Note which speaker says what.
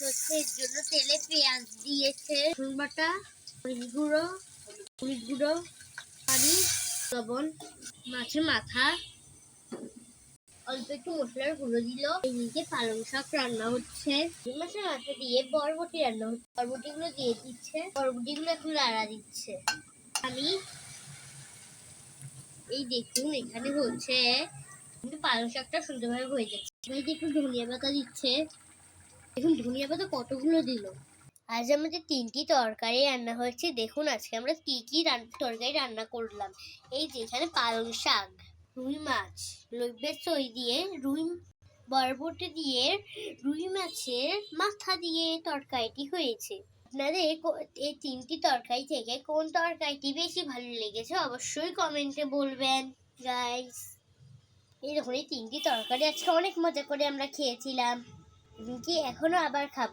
Speaker 1: হচ্ছে এর জন্য তেলে পেঁয়াজ দিয়েছে রসুন বাটা গুঁড়ো গুঁড়ো, পানি, লবণ, মাছের মাথা। অল্প একটু মশলার গুঁড়ো দিল। পালং শাক রান্না হচ্ছে। মাছের মাথা দিয়ে বরবটি রান্না হচ্ছে। দিয়ে দিচ্ছে। এখন লাড়া দিচ্ছে। আমি এই দেখুন, এখানে হচ্ছে, কিন্তু পালং শাকটা সুন্দরভাবে হয়ে যাচ্ছে। একটু ধনিয়া পাতা দিচ্ছে। দেখুন, ধনিয়া পাতা কতগুলো দিল? আজ আমাদের তিনটি তরকারি রান্না হয়েছে। দেখুন, আজকে আমরা কি কি তরকারি রান্না করলাম। এই যে এখানে পালং শাক, রুই মাছ লইবের সই দিয়ে, রুই বরবটি দিয়ে, রুই মাছের মাথা দিয়ে তরকারিটি হয়েছে। আপনাদের এই তিনটি তরকারি থেকে কোন তরকারিটি বেশি ভালো লেগেছে অবশ্যই কমেন্টে বলবেন গাইস এই দেখুন, এই তিনটি তরকারি আজকে অনেক মজা করে আমরা খেয়েছিলাম। কি এখনও আবার খাব।